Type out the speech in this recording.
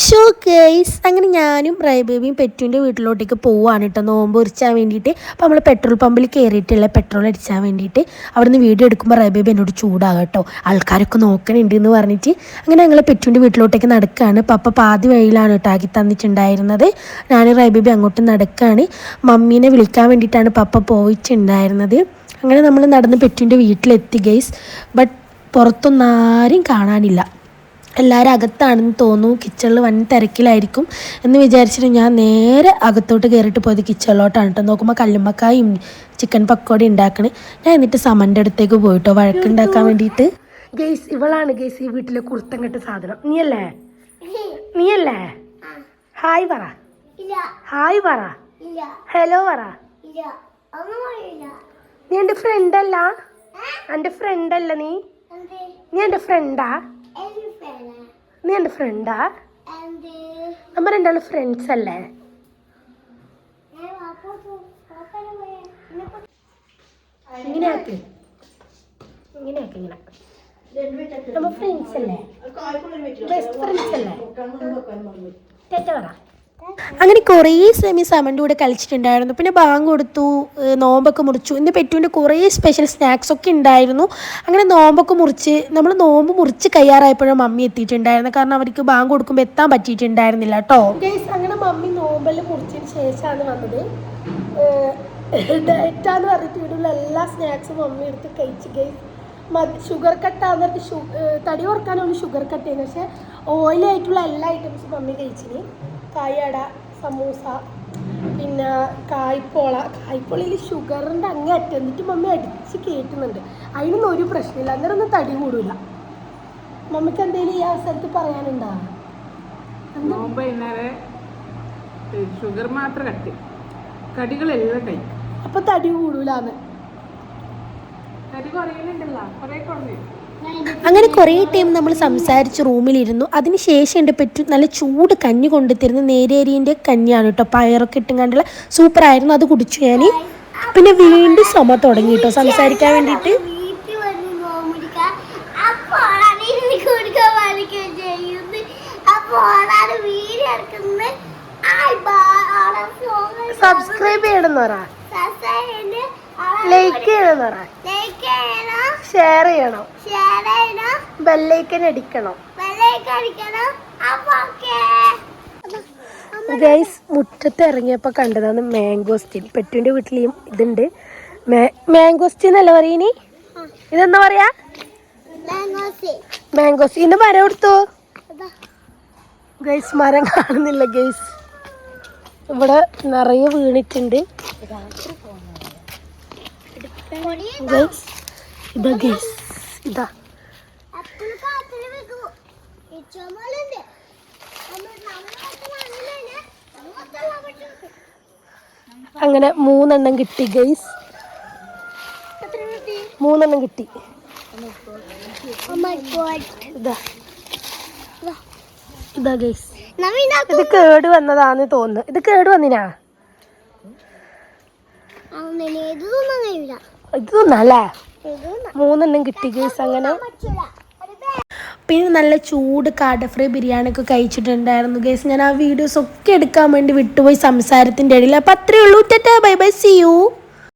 Show case അങ്ങനെ ഞാനും റൈബേബിയും പെറ്റുവിന്റെ വീട്ടിലോട്ടേക്ക് പോവുകയാണ് കേട്ടോ നോമ്പ് ഉറിച്ചാൻ വേണ്ടിയിട്ട്. അപ്പോൾ നമ്മൾ പെട്രോൾ പമ്പിൽ കയറിയിട്ടുള്ള പെട്രോൾ അടിച്ചാൻ വേണ്ടിയിട്ട് അവിടുന്ന് വീഡിയോ എടുക്കുമ്പോൾ റൈബേബി എന്നോട് ചൂടാകും കേട്ടോ ആൾക്കാരൊക്കെ നോക്കണുണ്ട് എന്ന് പറഞ്ഞിട്ട് അങ്ങനെ ഞങ്ങൾ പെറ്റുവിന്റെ വീട്ടിലോട്ടേക്ക് നടക്കുകയാണ് പപ്പ പാതി വഴിയിലാണ് കേട്ടോ ആക്കി തന്നിട്ടുണ്ടായിരുന്നത്. ഞാൻ റൈബേബി അങ്ങോട്ട് നടക്കുകയാണ് മമ്മീനെ വിളിക്കാൻ വേണ്ടിയിട്ടാണ് പപ്പ പോയിട്ടുണ്ടായിരുന്നത്. അങ്ങനെ നമ്മൾ നടന്ന് പെറ്റുവിന്റെ വീട്ടിലെത്തി ഗൈസ്. ബട്ട് പുറത്തൊന്നും ആരും കാണാനില്ല. എല്ലാവരും അകത്താണെന്ന് തോന്നുന്നു. കിച്ചണിൽ വൻ തിരക്കിലായിരിക്കും എന്ന് വിചാരിച്ചിട്ട് ഞാൻ നേരെ അകത്തോട്ട് കയറിയിട്ട് പോയത് കിച്ചണിലോട്ടാണ് കേട്ടോ. നോക്കുമ്പോൾ കല്ലുമ്മക്കായും ചിക്കൻ പക്കോടി ഉണ്ടാക്കണ്. ഞാൻ എന്നിട്ട് സമന്റെ അടുത്തേക്ക് പോയിട്ടോ. വഴക്കുണ്ടാക്കാൻ വേണ്ടിയിട്ട്. ഗെയ്സ് ഇവളാണ് ഗെയ്സ് ഈ വീട്ടിലെ കുർത്തം കെട്ട സാധനം. നീയല്ലേ? നീയല്ലേ? ഹായ് പറ. ഇല്ല. ഹായ് പറ. ഇല്ല. ഹലോ പറ. ഇല്ല. ഒന്നും പറയില്ല. നീ എന്റെ ഫ്രണ്ടല്ല അല്ല? എന്റെ ഫ്രണ്ടല്ല അല്ല നീ? നീ എന്റെ ഫ്രണ്ടാ നീ എന്റെ ഫ്രണ്ടാ നമ്മ നമ്മൾ രണ്ടാളും ഫ്രണ്ട്സ് അല്ലേ? ഇങ്ങനെ ആക്കി. ഇങ്ങനെ ആക്ക് ഇങ്ങനെ. നമ്മ ഫ്രണ്ട്സ് അല്ലേ? ബെസ്റ്റ് ഫ്രണ്ട്സ് അല്ലേ? തെറ്റ പറ. അങ്ങനെ കുറേ സെമി സമന്റെ കൂടെ കളിച്ചിട്ടുണ്ടായിരുന്നു. പിന്നെ ബാങ്ക് കൊടുത്തു നോമ്പൊക്കെ മുറിച്ചു. ഇന്ന് പെറ്റുവിന്റെ കുറേ സ്പെഷ്യൽ സ്നാക്സ് ഒക്കെ ഉണ്ടായിരുന്നു. അങ്ങനെ നോമ്പൊക്കെ മുറിച്ച് നമ്മൾ നോമ്പ് മുറിച്ച് കയ്യാറായപ്പോഴും മമ്മി എത്തിയിട്ടുണ്ടായിരുന്നു കാരണം അവർക്ക് ബാങ്ക് കൊടുക്കുമ്പോൾ എത്താൻ പറ്റിയിട്ടുണ്ടായിരുന്നില്ല കേട്ടോ. അങ്ങനെ മമ്മി നോമ്പെല്ലാം മുറിച്ചതിന് ശേഷമാണ് വന്നത്. ഡയറ്റാന്ന് പറഞ്ഞിട്ട് ഇവിടെയുള്ള എല്ലാ സ്നാക്സും മമ്മി എടുത്ത് കഴിച്ച്. ഗൈസ് ഷുഗർ കട്ടാന്ന് പറഞ്ഞിട്ട് ഷു തടി കുറക്കാനാണ് ഷുഗർ കട്ട് ചെയ്യുന്നത്. പക്ഷേ ഓയിലായിട്ടുള്ള എല്ലാ ഐറ്റംസും മമ്മി കഴിച്ചിന്. കായട സമൂസ പിന്നെ കായ്പോള. കായ്പോളയിൽ ഷുഗറിന്റെ അങ്ങ് അറ്റം എന്നിട്ട് മമ്മി അടിച്ച് കയറ്റുന്നുണ്ട് അതിനൊന്നും ഒരു പ്രശ്നമില്ല. അന്നേരം ഒന്നും തടി കൂടില്ല മമ്മിക്ക് എന്തെങ്കിലും ഈ അവസരത്തിൽ പറയാനുണ്ടോ? ഷുഗർ മാത്രം കട്ടി. കടികളെല്ലാം കഴിക്കും. അപ്പൊ തടി കൂടൂലെ തടി കുറയുന്നുണ്ടല്ലോ. കുറെ കുറഞ്ഞു. അങ്ങനെ കുറേ ടൈം നമ്മൾ സംസാരിച്ച് റൂമിലിരുന്നു. അതിന് ശേഷം എന്റെ പെറ്റു നല്ല ചൂട് കഞ്ഞി കൊണ്ടുത്തരുന്ന നേരേരിന്റെ കഞ്ഞിയാണ് കേട്ടോ. പയറൊക്കെ ഇട്ടും കണ്ടുള്ള സൂപ്പറായിരുന്നു അത് കുടിച്ചു ഞാൻ. പിന്നെ വീണ്ടും ചുമ തുടങ്ങി കേട്ടോ. സംസാരിക്കാൻ വേണ്ടിയിട്ട്. സബ്സ്ക്രൈബ് ചെയ്യണമെന്ന് പറ. സബ്സ്ക്രൈബ് ലൈക്ക് ചെയ്യണമെന്ന് പറ. ലൈക്ക് ചെയ്യണം. ഷെയർ ചെയ്യണം. ഷെയർ ചെയ്യണം. ബെല്ലൈക്കൻ അടിക്കണം. അടിക്കണം. ഓക്കേ ഗൈസ് മുറ്റത്ത് ഇറങ്ങിയപ്പോൾ കണ്ടതാണ് മാംഗോസ്റ്റിൻ പെറ്റുവിന്റെ വീട്ടിലും ഇതുണ്ട്. മാംഗോസ്റ്റിൻ എന്നല്ല പറയണി ഇതെന്താ പറയാ? മാംഗോസ്റ്റീൻ ഇന്ന് മരം കൊടുത്തു ഗൈസ് മരം കാണുന്നില്ല ഗൈസ് ഇവിടെ നിറയെ വീണിട്ടുണ്ട്. ഗൈസ് ഇതാ. ഗേസ് ഇതാ അങ്ങനെ മൂന്നെണ്ണം കിട്ടി ഗൈസ്. മൂന്നെണ്ണം കിട്ടി. ഗോഡ് ഇതാ. ഇതാ. ഗൈസ്. ഇത് കേട് വന്നതാന്ന് തോന്നുന്നു. ഇത് കേട് വന്നിനാ? ഇത് തോന്നല്ലേ മൂന്നെണ്ണം കിട്ടി ഗേസ് അങ്ങനെ. പിന്നെ നല്ല ചൂട് കാട ഫ്രൈ ബിരിയാണി ഒക്കെ കഴിച്ചിട്ടുണ്ടായിരുന്നു ഗേസ് ഞാൻ ആ വീഡിയോസ് ഒക്കെ എടുക്കാൻ വേണ്ടി വിട്ടുപോയി സംസാരത്തിന്റെ ഇടയിൽ. അപ്പം അത്രയേ ഉള്ളൂ. Bye bye C U